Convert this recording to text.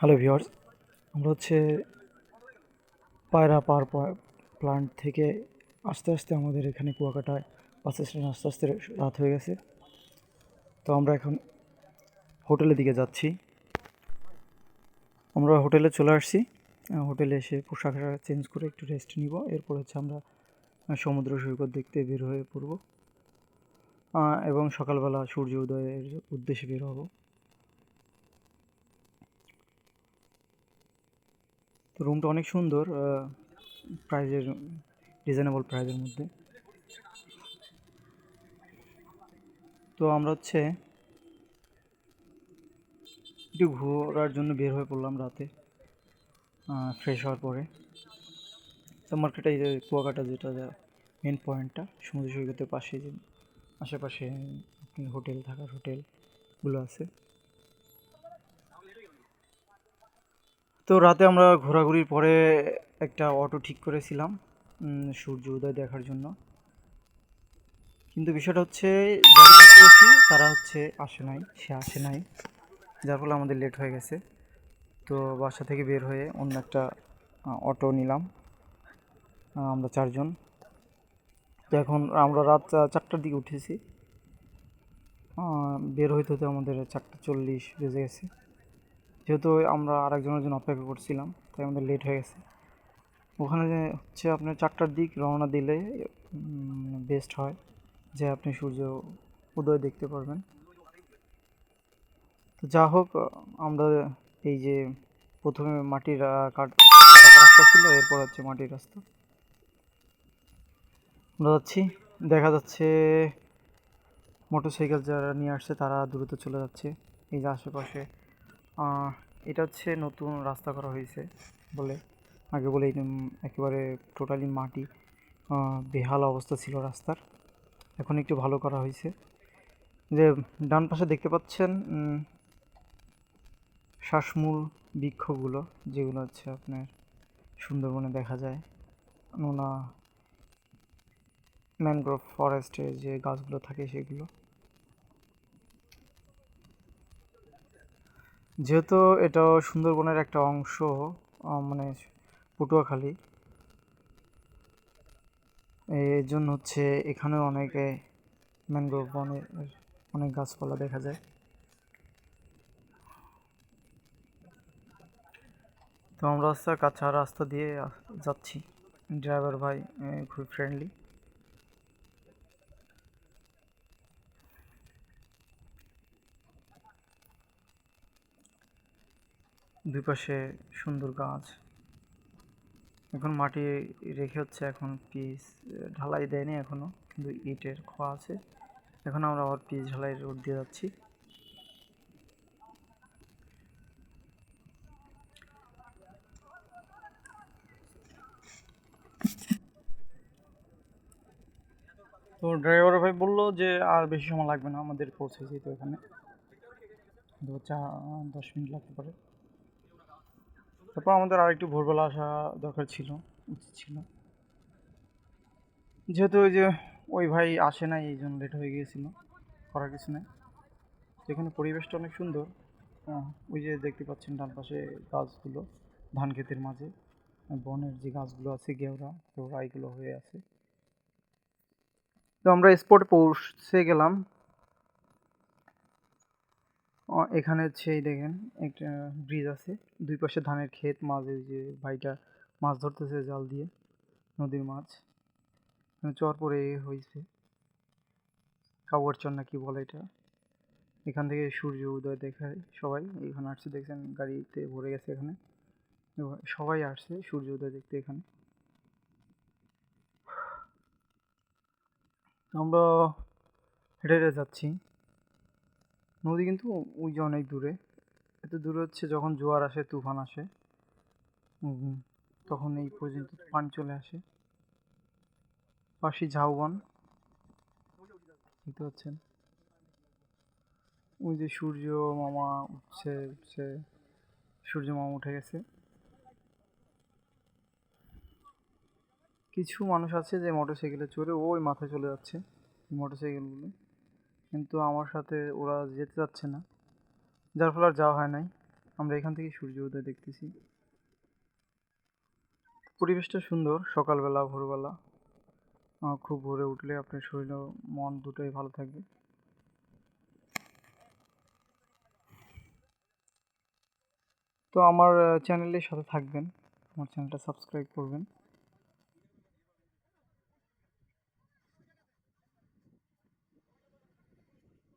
Hello viewers আমরা হচ্ছে পায়রা পাওয়ার প্লান্ট থেকে আস্তে আস্তে আমাদের এখানে কুয়াকাটায় বাস স্ট্যান্ড আস্তে আস্তে রাত হয়ে গেছে। তো আমরা এখন হোটেলের দিকে যাচ্ছি। আমরা হোটেলে চলে আসছি। হোটেলে এসে পোশাক চেঞ্জ করে একটু রেস্ট নিব। এরপর হচ্ছে আমরা সমুদ্র সৈকত দেখতে বের হয়ে পড়ব। এবং সকালবেলা সূর্য উদয়ের উদ্দেশ্যে বের হব। তো রুমটা অনেক সুন্দর প্রাইজের রিজনেবল প্রাইজের মধ্যে। তো আমরা হচ্ছে একটু ঘোরার জন্য বের হয়ে পড়লাম রাতে ফ্রেশ হওয়ার পরে। তো মার্কেটে এই যে কুয়াকাটা যেটা মেন পয়েন্টটা সমুদ্র সৈকতের পাশে যে আশেপাশে হোটেল থাকার হোটেলগুলো আছে। তো রাতে আমরা ঘোরাঘুরির পরে একটা অটো ঠিক করেছিলাম সূর্য উদয় দেখার জন্য। কিন্তু বিষয়টা হচ্ছে, যারা ঠিক করেছি, তারা হচ্ছে আসে নাই, সে আসে নাই। যার ফলে আমাদের লেট হয়ে গেছে। তো বাসা থেকে বের হয়ে অন্য একটা অটো নিলাম। আমরা চারজন। তো এখন আমরা রাত চারটার দিকে উঠেছি। বের হইতে হতে আমাদের চারটা চল্লিশ বেজে গেছে। যেহেতু আমরা আরেকজনের জন্য অপেক্ষা করছিলাম, তাই আমাদের লেট হয়ে গেছে। ওখানে হচ্ছে আপনার চারটার দিক রওনা দিলে বেস্ট হয় যে আপনি সূর্য উদয় দেখতে পারবেন। তো যা হোক, আমরা এই যে প্রথমে মাটির কাট রাস্তা ছিল, এরপর হচ্ছে মাটির রাস্তা। আমরা যাচ্ছি, দেখা যাচ্ছে মোটরসাইকেল যারা নিয়ে আসছে, তারা দ্রুত চলে যাচ্ছে। এই যে আশেপাশে এটা হচ্ছে নতুন রাস্তা করা হয়েছে বলে। আগে বলে একেবারে টোটালি মাটি বেহাল অবস্থা ছিল রাস্তার। এখন একটু ভালো করা হয়েছে। যে ডান পাশে দেখতে পাচ্ছেন শ্বাসমূল বৃক্ষগুলো, যেগুলো হচ্ছে আপনার সুন্দরবনে দেখা যায়। নোনা ম্যানগ্রোভ ফরেস্টে যে গাছগুলো থাকে সেগুলো। যেহেতু এটা সুন্দরবনের একটা অংশ মানে পটুয়াখালী এর জন্য হচ্ছে এখানেও অনেকে ম্যানগ্রোভ বনের অনেক গাছপালা দেখা যায়। তো আমরা হচ্ছে কাঁচা রাস্তা দিয়ে যাচ্ছি। ড্রাইভার ভাই এ, খুবই ফ্রেন্ডলি দুই পাশে সুন্দর গাছ। এখন মাটি রেখে হচ্ছে এখন পিস, ঢালাই দেয়নি এখনও, কিন্তু ইটের খোয়া আছে। এখন আমরা আবার পিস ঢালাই রোড দিয়ে যাচ্ছি। তো ড্রাইভার ভাই বলল যে আর বেশি সময় লাগবে না, আমাদের পৌঁছে যেতে ওখানে দু চা দশ মিনিট লাগতে পারে। তারপর আমাদের আর একটু ভোরবেলা আসা দরকার ছিল, উচিত ছিল। যেহেতু ওই যে ওই ভাই আসে নাই, এই জন্য লেট হয়ে গিয়েছিল, করার কিছু নেই। তো এখানে পরিবেশটা অনেক সুন্দর। ওই যে দেখতে পাচ্ছেন ডান পাশে গাছগুলো, ধান ক্ষেতের মাঝে। বনের যে গাছগুলো আছে গেওড়া গেওড়া এগুলো হয়ে আছে। তো আমরা স্পটে পৌঁছে গেলাম। এখানে এই দেখেন, একটা ব্রিজ আছে। দুই পাশে ধানের ক্ষেত, মাঝে যে ভাইটা মাছ ধরতেছে জাল দিয়ে, নদীর মাছ। চর পরে হয়েছে কাবর চর না কি বলে এটা। এখান থেকে সূর্য উদয় দেখায় সবাই। এখানে আসছে, দেখছেন গাড়িতে ভরে গেছে এখানে। সবাই আসছে সূর্য উদয় দেখতে এখানে। আমরা হেঁটে হেঁটে যাচ্ছি। নদী কিন্তু ওই যে অনেক দূরে। এত দূরে হচ্ছে যখন জোয়ার আসে, তুফান আসে তখন এই পর্যন্ত পানি চলে আসে। পাশে ঝাউবন, দেখতে পাচ্ছেন? ওই যে সূর্য মামা উঠছে উঠছে, সূর্য মামা উঠে গেছে। কিছু মানুষ আছে যে মোটরসাইকেলে চড়ে ওই মাথায় চলে যাচ্ছে মোটরসাইকেলগুলো কিন্তু আমার সাথে ওরা যেতে চাচ্ছে না। যার ফলে আর যাওয়া হয় নাই। আমরা এখান থেকে সূর্য উদয় দেখতেছি। পরিবেশটা সুন্দর, সকালবেলা, ভোরবেলা। খুব ভোরে উঠলে আপনার শরীর মন দুটোই ভালো থাকবে। তো আমার চ্যানেলের সাথে থাকবেন। আমার চ্যানেলটা সাবস্ক্রাইব করবেন।